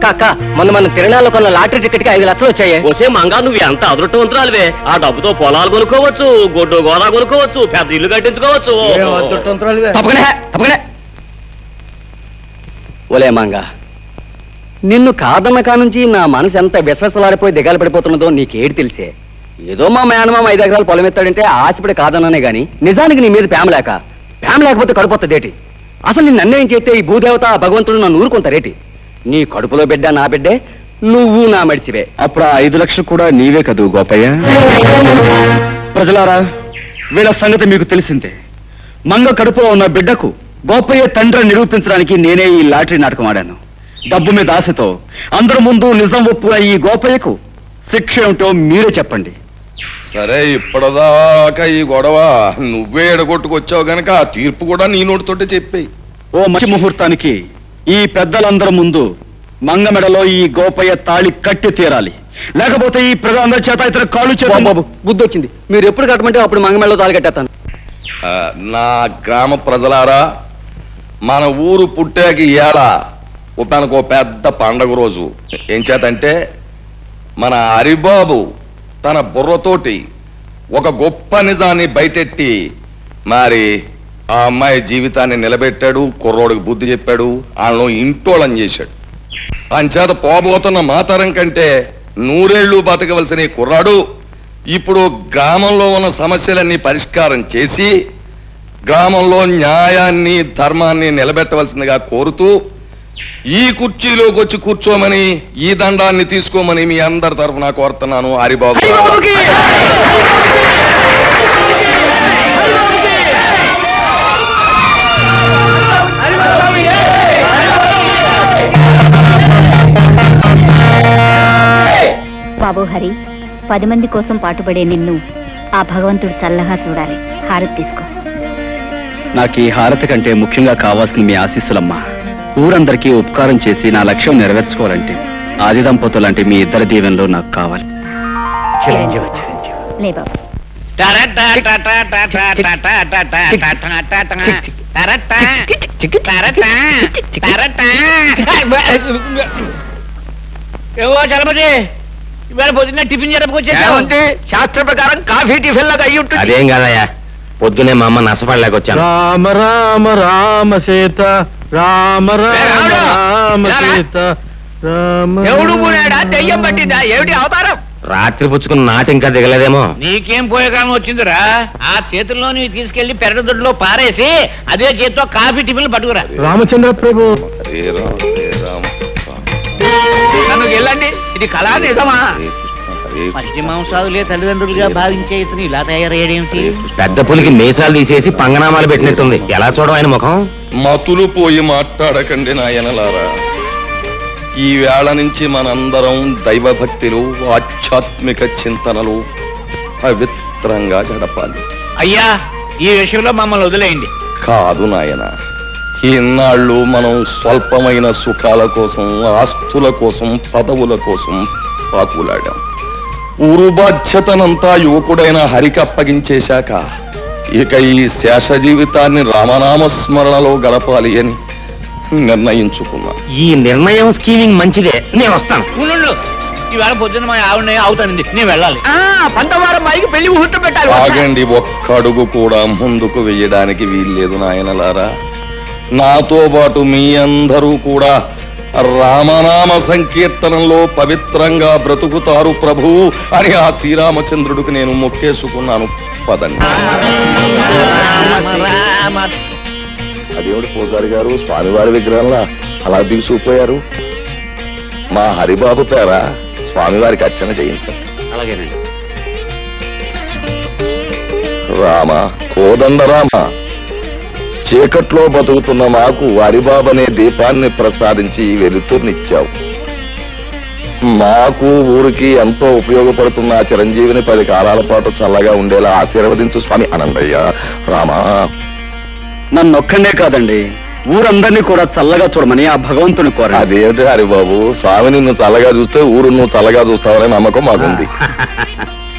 అక్క అక్క మొన్న మన తిరణాల్లో కొన్న లాటరీ టికెట్కి ఐదు లక్షలు వచ్చాయి. వచ్చే మంగా నువ్వు ఎంత అదృష్టవంతురాలివే. ఆ డబ్బుతో పొలాలు కొనుక్కోవచ్చు గొడ్డు గోదా కొనుక్కోవచ్చు పెద్ద ఇల్లు కట్టించుకోవచ్చు. తప్పకనే తప్పకనే ఓలే మంగ నిన్ను కాదన్న కానుంచి నా మనసు ఎంత విశ్వసలాడిపోయి దిగాలు పడిపోతున్నదో నీకేటి తెలిసే? ఏదో మా మేనమామ ఐదు ఎకరాలు పొలం ఎత్తాడంటే ఆశపడి కాదన్నానే గాని నిజానికి నీ మీద ప్రేమ లేక ప్రేమ లేకపోతే కడుపుతుందేటి అసలు నిన్ను అన్యాయం చేస్తే ఈ భూదేవత భగవంతుడు నన్ను ఊరుకుంటారేటి? నీ కడుపులో బిడ్డ నా బిడ్డే నువ్వు నా మడిచివే. అప్పుడు ఆ ఐదు లక్షలు కూడా నీవే కదూ గోపయ్య? ప్రజలారా వీళ్ళ సంగతి మీకు తెలిసిందే. మంగ కడుపులో ఉన్న బిడ్డకు గోపయ్య తండ్రి నిరూపించడానికి నేనే ఈ లాటరీ నాటకం ఆడాను. డబ్బు మీద ఆశతో అందరి ముందు నిజం ఒప్పున ఈ గోపయ్యకు శిక్ష ఏమిటో మీరే చెప్పండి. సరే ఇప్పటిదాకా ఈ గొడవ నువ్వే ఎడగొట్టుకొచ్చావు గనక ఆ తీర్పు కూడా నీ నోటితోటే చెప్పేయి. ఓ మంచి ముహూర్తానికి ఈ పెద్దలందరి ముందు మంగ మెడలో ఈ గోపయ్య తాళి కట్టి తీరాలి. లేకపోతే ఈ ప్రజలందరి చేత ఇతర కాళ్ళు చేత బాబు బుద్ధి వచ్చింది. మీరు ఎప్పుడు కట్టమంటే అప్పుడు మంగమెళ్ళలో తాళి కట్టేస్తాను. ఆ, నా గ్రామ ప్రజలారా మన ఊరు పుట్టాక ఇవాళ ఉపనకు ఓ పెద్ద పండగ రోజు. ఏం చేతంటే మన హరిబాబు తన బుర్రతోటి ఒక గొప్ప నిజాన్ని బయటెట్టి మరి ఆ అమ్మాయి జీవితాన్ని నిలబెట్టాడు కుర్రోడికి బుద్ధి చెప్పాడు వాళ్ళను ఇంటోళం చేశాడు. అంచేత పోబోతున్న మాతరం కంటే నూరేళ్ళు బతకవలసిన కుర్రాడు ఇప్పుడు గ్రామంలో ఉన్న సమస్యలన్నీ పరిష్కారం చేసి గ్రామంలో న్యాయాన్ని ధర్మాన్ని నిలబెట్టవలసిందిగా కోరుతూ ఈ కుర్చీలోకి వచ్చి కూర్చోమని ఈ దండాన్ని తీసుకోమని మీ అందరి తరఫున కోరుతున్నాను హరిబాబు బాబు హరి పది మంది కోసం పాటుపడే నిన్ను ఆ భగవంతుడు చల్లగా చూడాలి. హారతి తీసుకో. నాకు ఈ హారతి కంటే ముఖ్యంగా కావాల్సిన మీ ఆశీస్సులమ్మా. ఊరందరికీ ఉపకారం చేసి నా లక్ష్యం నెరవేర్చుకోవాలంటే ఆది దంపతులంటే మీ ఇద్దరి దీవెనలో నాకు కావాలి. లే బాబు. ఏవో చలపతి ఇవాళ పొద్దున్న టిఫిన్ జరపకొచ్చేది శాస్త్ర ప్రకారం కాఫీ టిఫిన్ లాగా అయ్యి ఉంటుంది. అదేం కాదయ్యా? పొద్దునే మా అమ్మ నష్టపడలేకొచ్చాను రామ రామ రామ సీత రామ రామ రాముడు, రామ ఇలా రా. సీత రామ ఎవడు కూడాడా దెయ్యం పట్టిందా? ఏమిటి అవతారం? రాత్రి పుచ్చుకున్న నాటి ఇంకా దిగలేదేమో. నీకేం పోయే కాలం వచ్చిందిరా? ఆ చేతుల్లో నీవు తీసుకెళ్ళి పెరగదొడ్లో పారేసి అదే చేతితో కాఫీ టిఫిన్లు పట్టుకురా. రామచంద్ర ప్రభు హరే రామ, ఇది కళా నిజమా మధ్య మాంసాదులే తల్లిదండ్రులుగా భావించే ఇతను ఇలా తయారయ్యాడేమిటి? పెద్ద పులికి మీసాలు తీసేసి పంగనామాలు పెట్టినట్టుంది. ఎలా చూడడం ఆయన ముఖం? మతులు పోయి మాట్లాడకండి నాయనలారా ఈ వేళ నుంచి మనందరం దైవభక్తిలు ఆధ్యాత్మిక చింతనలు పవిత్రంగా గడపాలి. అయ్యా ఈ విషయంలో మమ్మల్ని వదిలేయండి. కాదు నాయన. ఇన్నాళ్ళు మనం స్వల్పమైన సుఖాల కోసం ఆస్తుల కోసం పదవుల కోసం పాకులాడాం. ఊరు బాధ్యతనంతా యువకుడైన హరికి అప్పగించేశాక ఇక ఈ శేష జీవితాన్ని రామనామ స్మరణలో గడపాలి అని నిర్ణయించుకున్నా. ఈ నిర్ణయం స్కీమింగ్ మంచిదే. నేను వస్తాను. ఈవేళ పొద్దున్న మా ఆవిడ అవుతానండి నేను వెళ్ళాలి. పంతవారం పైకి పెళ్ళి ముహూర్తం పెట్టాలి. ఆగండి ఒక్క అడుగు కూడా ముందుకు వెయ్యడానికి వీల్లేదు నాయనలారా. నాతో పాటు మీ అందరూ కూడా రామనామ సంకీర్తనంలో పవిత్రంగా బ్రతుకుతారు ప్రభు అని ఆ శ్రీరామచంద్రుడికి నేను మొక్కేసుకున్నాను. పదండి. అదేమిటి పూజారి గారు స్వామివారి విగ్రహంలా అలా దిగుసుకుపోయారు మా హరిబాబు పేర స్వామివారికి అర్చన చేయించండి. అలాగేనండి. రామ కోదండ రామ చీకట్లో బతుకుతున్న మాకు హరిబాబనే దీపాన్ని ప్రసాదించి వెలుతుర్నిచ్చావు. మాకు ఊరికి ఎంతో ఉపయోగపడుతున్న ఆ చిరంజీవిని పది కాలాల పాటు చల్లగా ఉండేలా ఆశీర్వదించు స్వామి అనందయ్య రామా. నన్ను ఒక్కనే కాదండి ఊరందరినీ కూడా చల్లగా చూడమని ఆ భగవంతుని కోరండి. అదేమిటి హరిబాబు? స్వామి నిన్ను చల్లగా చూస్తే ఊరు నువ్వు చల్లగా చూస్తావనే నమ్మకం మాకుంది.